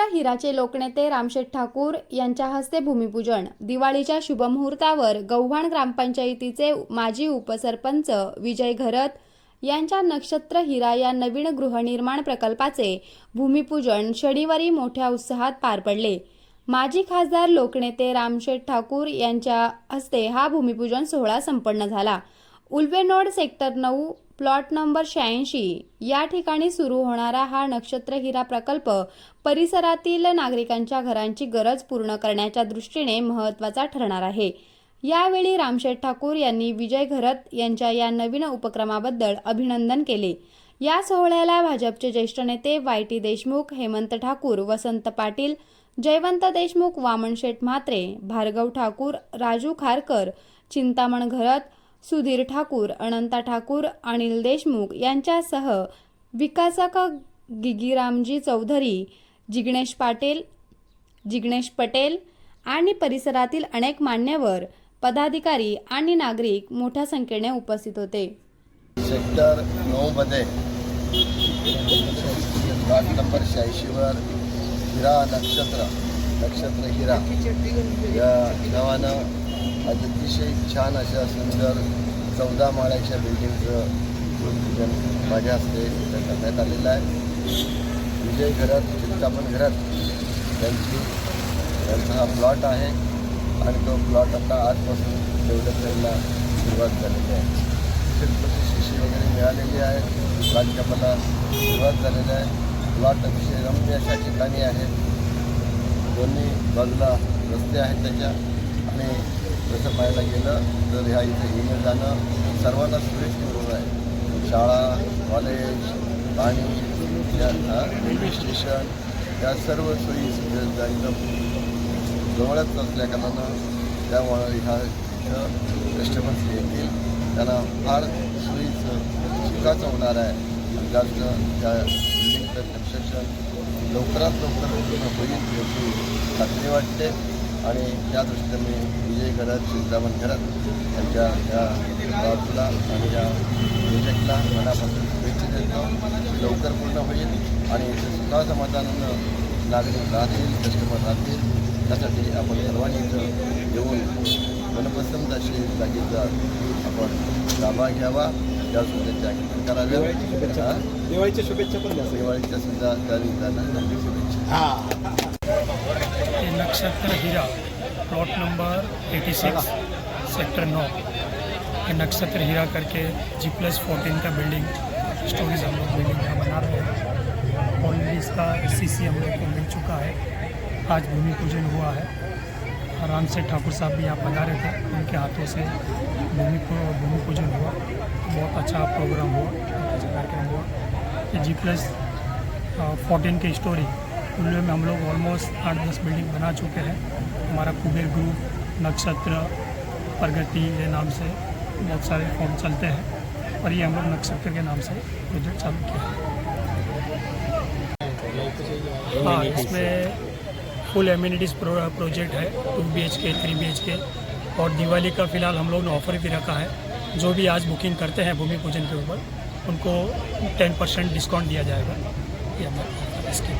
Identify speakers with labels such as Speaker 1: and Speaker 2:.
Speaker 1: नक्षत्र हिराचे लोकनेते रामशेठ ठाकूर यांच्या हस्ते भूमिपूजन. दिवाळीच्या शुभमुहूर्तावर गव्हाण ग्रामपंचायतीचे माजी उपसरपंच विजय घरत यांच्या नक्षत्र हिरा या नवीन गृहनिर्माण प्रकल्पाचे भूमिपूजन शनिवारी मोठ्या उत्साहात पार पडले. माजी खासदार लोकनेते रामशेठ ठाकूर यांच्या हस्ते हा भूमिपूजन सोहळा संपन्न झाला. उल्वेनोड सेक्टर नऊ प्लॉट नंबर शहाऐंशी. या ठिकाणी सुरू होणारा हा नक्षत्र हिरा प्रकल्प परिसरातील नागरिकांच्या घरांची गरज पूर्ण करण्याच्या दृष्टीने महत्त्वाचा ठरणार आहे. यावेळी रामशेठ ठाकूर यांनी विजय घरत यांच्या या नवीन उपक्रमाबद्दल अभिनंदन केले. या सोहळ्याला भाजपचे ज्येष्ठ नेते वाय टी देशमुख हेमंत ठाकूर वसंत पाटील जयवंत देशमुख वामनशेठ म्हात्रे भार्गव ठाकूर राजू खारकर चिंतामण घरत सुधीर ठाकूर अनंता ठाकूर अनिल देशमुख यांच्यासह विकासक गिगीरामजी चौधरी जिग्नेश पाटील जिग्नेश पटेल आणि परिसरातील अनेक मान्यवर पदाधिकारी आणि नागरिक मोठ्या संख्येने उपस्थित होते.
Speaker 2: सेक्टर नऊमध्ये वार्ड नंबर शहाऐंशीवर हिरा नक्षत्र नक्षत्र हिरा या नावानं आज अतिशय छान अशा सुंदर चौदा माळ्याच्या बिल्डिंगचं भूमिपूजन माझ्या हस्ते इथं करण्यात आलेलं आहे. विजय घरात चिंतामण घरात. त्यांची त्यांचा हा प्लॉट आहे आणि तो प्लॉट आता आजपासून डेव्हलप करायला सुरुवात झालेली आहे. शिल्पची शिशी वगैरे मिळालेली आहे. बांधकामाला सुरुवात झालेली आहे. प्लॉट अतिशय रम्य अशा ठिकाणी आहेत दोन्ही बाजूला रस्ते आहेत त्याच्या आणि तसं पाहायला गेलं तर ह्या इथे येणं जाणं सर्वांना सुरेश होत आहे. शाळा कॉलेज पाणी रेल्वे स्टेशन या सर्व सोयी सुविधा एकदम जवळच असल्या कारणानं त्यामुळं ह्या इथं कस्टमर्स येतील. त्यांना फार सोयीचं सुखाचं होणार आहे. जास्त त्या बिल्डिंगचं कन्स्ट्रक्शन लवकरात लवकर पूर्ण होईल याची खात्री वाटते. आणि त्या दृष्टीने मी विजय घरात चिंतामण घरात यांच्या या बाजूला आणि या प्रोजेक्टला मनापासून शुभेच्छा देतो. लवकर पूर्ण होईल आणि सुद्धा समाधानानं नागरिक राहतील कस्टमर राहतील. त्यासाठी आपण सर्वांनी इथं येऊन मनपसंत अशी जागेचा आपण गाभा घ्यावा. त्या सुद्धा कराव्या?
Speaker 3: दिवाळीच्या शुभेच्छा. पण द्या
Speaker 2: दिवाळीच्या सुद्धा त्या निमित्तानं शुभेच्छा.
Speaker 4: ये नक्षत्र हीरा प्लॉट नंबर 86 सेक्टर 9 ये नक्षत्र हीरा करके जी प्लस फोर्टीन का बिल्डिंग स्टोरीज हम लोग बिल्डिंग यहाँ बना रहे हैं। ऑलरेडी इसका सी सी हम लोग को मिल चुका है। आज भूमि पूजन हुआ है। आराम से ठाकुर साहब भी यहाँ पधारे थे। उनके हाथों से भूमि भूमि पूजन हुआ। बहुत अच्छा प्रोग्राम हुआ। अच्छा कार्यक्रम हुआ। जी प्लस फोर्टीन की स्टोरी उनमें में हम लोग ऑलमोस्ट आठ दस बिल्डिंग बना चुके हैं। हमारा कुबेर ग्रुप नक्षत्र, प्रगति के नाम से बहुत सारे फॉर्म चलते हैं और ये हम लोग नक्षत्र के नाम से प्रोजेक्ट चालू किया है। हाँ इसमें फुल एम्यूनिटीज़ प्रोजेक्ट है two B H K three B H K और दिवाली का फ़िलहाल हम लोग ने ऑफ़र भी रखा है। जो भी आज बुकिंग करते हैं भूमि पूजन के ऊपर, उनको टेन परसेंट डिस्काउंट दिया जाएगा। ये हमारा इसके